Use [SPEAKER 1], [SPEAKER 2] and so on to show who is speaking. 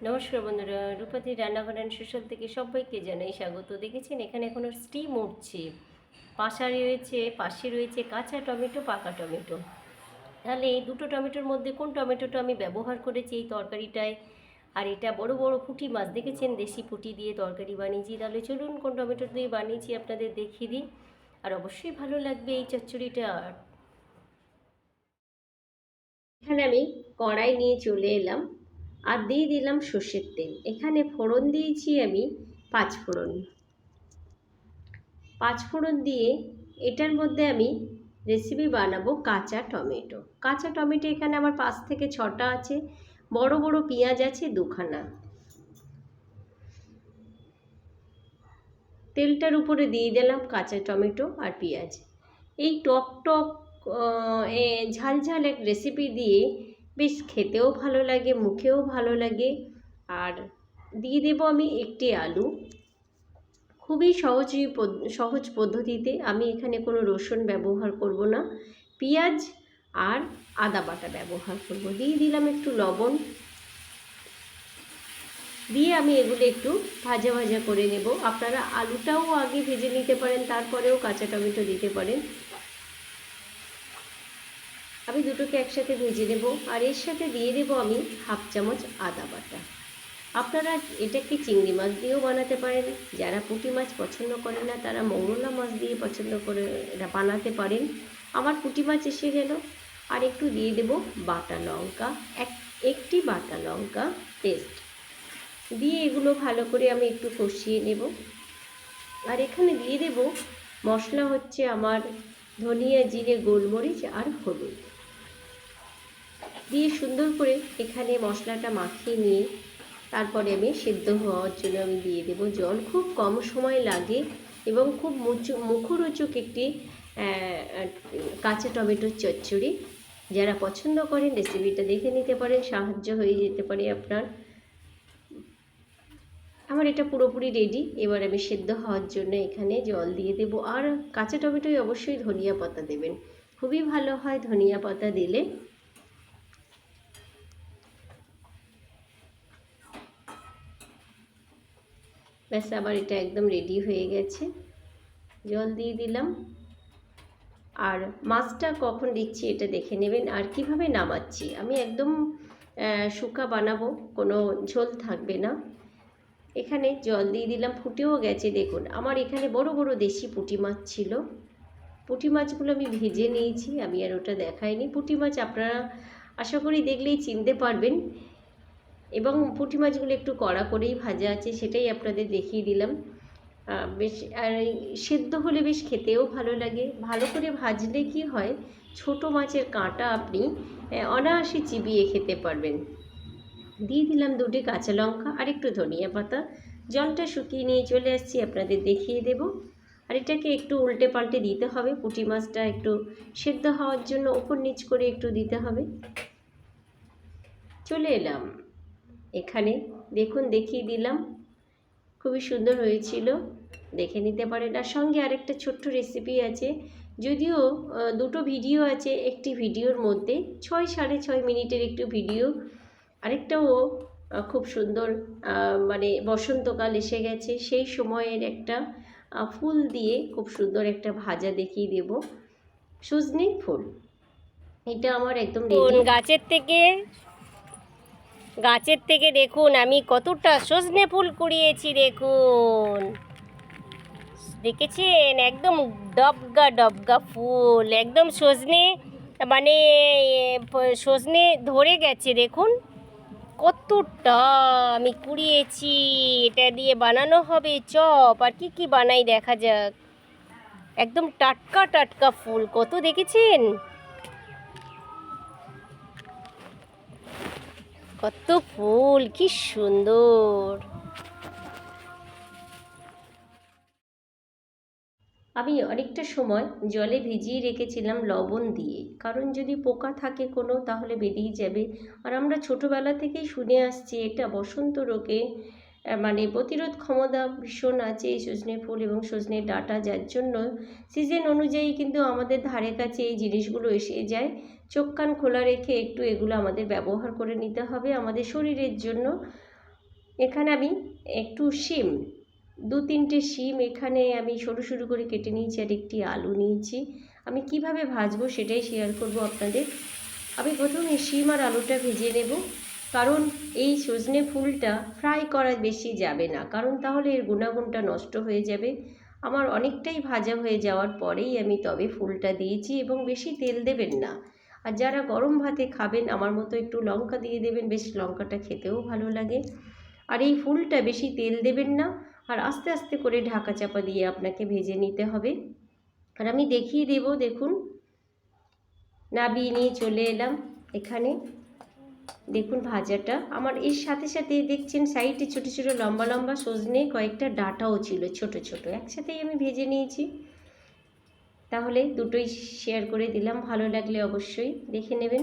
[SPEAKER 1] নমস্কার বন্ধুরা রূপাতি রান্নাঘরের সুশল থেকে সবাইকে জানাই স্বাগত। দেখেছেন, এখানে এখনও স্টিম উঠছে। পাশা রয়েছে, পাশে রয়েছে কাঁচা টমেটো, পাকা টমেটো। তাহলে এই দুটো টমেটোর মধ্যে কোন টমেটোটা আমি ব্যবহার করেছি এই তরকারিটায়? আর এটা বড় বড় পুঁটি মাছ, দেখেছেন? দেশি পুঁটি দিয়ে তরকারি বানিয়েছি। তাহলে চলুন কোন টমেটো দিয়ে বানিয়েছি আপনাদের দেখিয়ে দিই। আর অবশ্যই ভালো লাগবে এই চচ্চড়িটা। এখানে আমি কড়াই নিয়ে চলে এলাম। আর দিয়ে দিলাম সর্ষের তেল। এখানে ফোড়ন দিয়েছি আমি পাঁচ ফোড়ন। পাঁচ ফোড়ন দিয়ে এটার মধ্যে আমি রেসিপি বানাবো কাঁচা টমেটো। কাঁচা টমেটো এখানে আমার পাঁচ থেকে ছটা আছে, বড় বড় পেঁয়াজ আছে দুখানা। তেলটার উপরে দিয়ে দিলাম কাঁচা টমেটো আর পেঁয়াজ। এই টক টক ঝাল ঝাল এক রেসিপি দিয়ে বেশ খেতেও ভালো লাগে, মুখেও ভালো লাগে। আর দিয়ে দেবো আমি একটি আলু। খুবই সহজ সহজ পদ্ধতিতে আমি এখানে কোনো রসুন ব্যবহার করব না। পেঁয়াজ আর আদা বাটা ব্যবহার করব। দিয়ে দিলাম একটু লবণ। দিয়ে আমি এগুলো একটু ভাজা ভাজা করে নেব। আপনারা আলুটাও আগে ভেজে নিতে পারেন, তারপরেও কাঁচা টমেটো দিতে পারেন। দুটোকে একসাথে ভেজে নেব, আর এর সাথে দিয়ে দেবো আমি হাফ চামচ আদা বাটা। আপনারা এটাকে চিংড়ি মাছ দিয়েও বানাতে পারেন, যারা পুঁটি মাছ পছন্দ করেন না, তারা মৌরলা মাছ দিয়ে পছন্দ করে বানাতে পারেন। আমার পুঁটি মাছ এসে গেল। আর একটু দিয়ে দেব বাটা লঙ্কা, এক, একটি বাটা লঙ্কা পেস্ট। দিয়ে এগুলো ভালো করে আমি একটু কষিয়ে নেব। আর এখানে দিয়ে দেব মশলা হচ্ছে আমার ধনিয়া, জিরে, গোলমরিচ আর হলুদ। দিয়ে সুন্দর করে এখানে মশলাটা মাখিয়ে নিয়ে তারপরে আমি সেদ্ধ হওয়ার জন্য আমি দিয়ে দেব জল। খুব কম সময় লাগে এবং খুব মুচু, মুখরোচক একটি কাঁচা টমেটোর চচ্চড়ি। যারা পছন্দ করেন রেসিপিটা দেখে নিতে পারেন, সাহায্য হয়ে যেতে পারে আপনার। আমার এটা পুরোপুরি রেডি এবার আমি সেদ্ধ হওয়ার জন্য এখানে জল দিয়ে দেব। আর কাঁচা টমেটোয় অবশ্যই ধনিয়া পাতা দেবেন। খুবই ভালো হয় ধনিয়া পাতা দিলে। ব্যাস, আবার এটা একদম রেডি হয়ে গেছে। জল দিয়ে দিলাম। আর মাছটা কখন দিচ্ছি এটা দেখে নেবেন। আর কীভাবে নামাচ্ছি? আমি একদম শুকা বানাবো, কোনো ঝোল থাকবে না। এখানে জল দিয়ে দিলাম, ফুটেও গেছে দেখুন। আমার এখানে বড় বড় দেশি পুঁটি মাছ ছিল। পুঁটি মাছগুলো আমি ভেজে নিয়েছি, আমি আর ওটা দেখাইনি। পুঁটি মাছ আপনারা আশা করি দেখলেই চিনতে পারবেন। এবং পুঁটি মাছগুলো একটু কড়া করেই ভাজা আছে, সেটাই আপনাদের দেখিয়ে দিলাম। বেশ, আর সেদ্ধ হলে বেশ খেতেও ভালো লাগে। ভালো করে ভাজলে কি হয়, ছোট মাছের কাঁটা আপনি অনায়াসে চিবিয়ে খেতে পারবেন। দিয়ে দিলাম দুটি কাঁচা লঙ্কা, আর একটু ধনিয়া পাতা। জলটা শুকিয়ে নিয়ে চলে আসছি, আপনাদের দেখিয়ে দেব। আর এটাকে একটু উল্টে পাল্টে দিতে হবে, পুঁটি মাছটা একটু সেদ্ধ হওয়ার জন্য ওপর নিচ করে একটু দিতে হবে। চলে এলাম। এখানে। দেখুন, দেখিয়ে দিলাম। খুবই সুন্দর হয়েছিল। দেখে নিতে পারেন। আর সঙ্গে আরেকটা ছোট্ট রেসিপি আছে। যদিও দুটো ভিডিও আছে একটি ভিডিওর মধ্যে। ছয়, সাড়ে ছয় মিনিটের একটু ভিডিও আরেকটাও খুব সুন্দর মানে বসন্তকাল এসে গেছে। সেই সময়ের একটা ফুল দিয়ে খুব সুন্দর একটা ভাজা দেখিয়ে দেব। সজনে ফুল। এটা আমার একদম
[SPEAKER 2] গাছের থেকে? গাছের থেকে দেখুন, আমি কতটা সজনে ফুল কুড়িয়েছি, দেখুন। দেখেছেন? একদম ডবগা ডবগা ফুল, একদম সজনে মানে সজনে ধরে গেছে, দেখুন। কতটা আমি কুড়িয়েছি, এটা দিয়ে বানানো হবে চপ, আর কি কি বানাই দেখা যাক। একদম টাটকা টাটকা ফুল, কত দেখেছেন? কত ফুল, কি সুন্দর।
[SPEAKER 1] আমি অনেকটা সময় জলে ভিজিয়ে রেখেছিলাম লবণ দিয়ে। কারণ যদি পোকা থাকে কোনো, তাহলে বেরিয়ে যাবে। আর আমরা ছোটোবেলা থেকেই শুনে আসছি, এটা বসন্ত রোগে মানে প্রতিরোধ ক্ষমতা ভীষণ আছে এই সজনে ফুল এবং সজনে ডাঁটা। যার জন্য সিজন অনুযায়ী কিন্তু আমাদের ধারে কাছে এই জিনিসগুলো এসে যায়। চোখ কান খোলা রেখে একটু এগুলো আমাদের ব্যবহার করে নিতে হবে আমাদের শরীরের জন্য। এখানে আমি একটু শিম, দু তিনটে শিম এখানে আমি সরু সরু করে কেটে নিয়েছি আর একটি আলু নিয়েছি। আমি কীভাবে ভাজবো সেটাই শেয়ার করব আপনাদের। আমি প্রথমে শিম আর আলুটা ভেজে নেব, কারণ এই সজনে ফুলটা ফ্রাই করা বেশি যাবে না, কারণ তাহলে এর গুণাগুণটা নষ্ট হয়ে যাবে। আমার অনেকটাই ভাজা হয়ে যাওয়ার পরেই আমি তবে ফুলটা দিয়েছি এবং বেশি তেল দেবেন না। আর যারা গরম ভাতে খাবেন, আমার মতো একটু লঙ্কা দিয়ে দেবেন, বেশ লঙ্কাটা খেতেও ভালো লাগে। আর এই ফুলটা বেশি তেল দেবেন না, আর আস্তে আস্তে করে ঢাকা চাপা দিয়ে আপনাকে ভেজে নিতে হবে। আর আমি দেখিয়ে দেব, দেখুন। নাবিয়ে নিয়ে চলে এলাম এখানে। দেখুন ভাজাটা। আমার এর সাথে সাথে দেখছেন সাইডে ছোটো ছোটো লম্বা লম্বা সজনে কয়েকটা ডাঁটাও ছিল, ছোট ছোট। একসাথেই আমি ভেজে নিয়েছি। তাহলে দুটোই শেয়ার করে দিলাম ভালো লাগলে অবশ্যই দেখে নেবেন।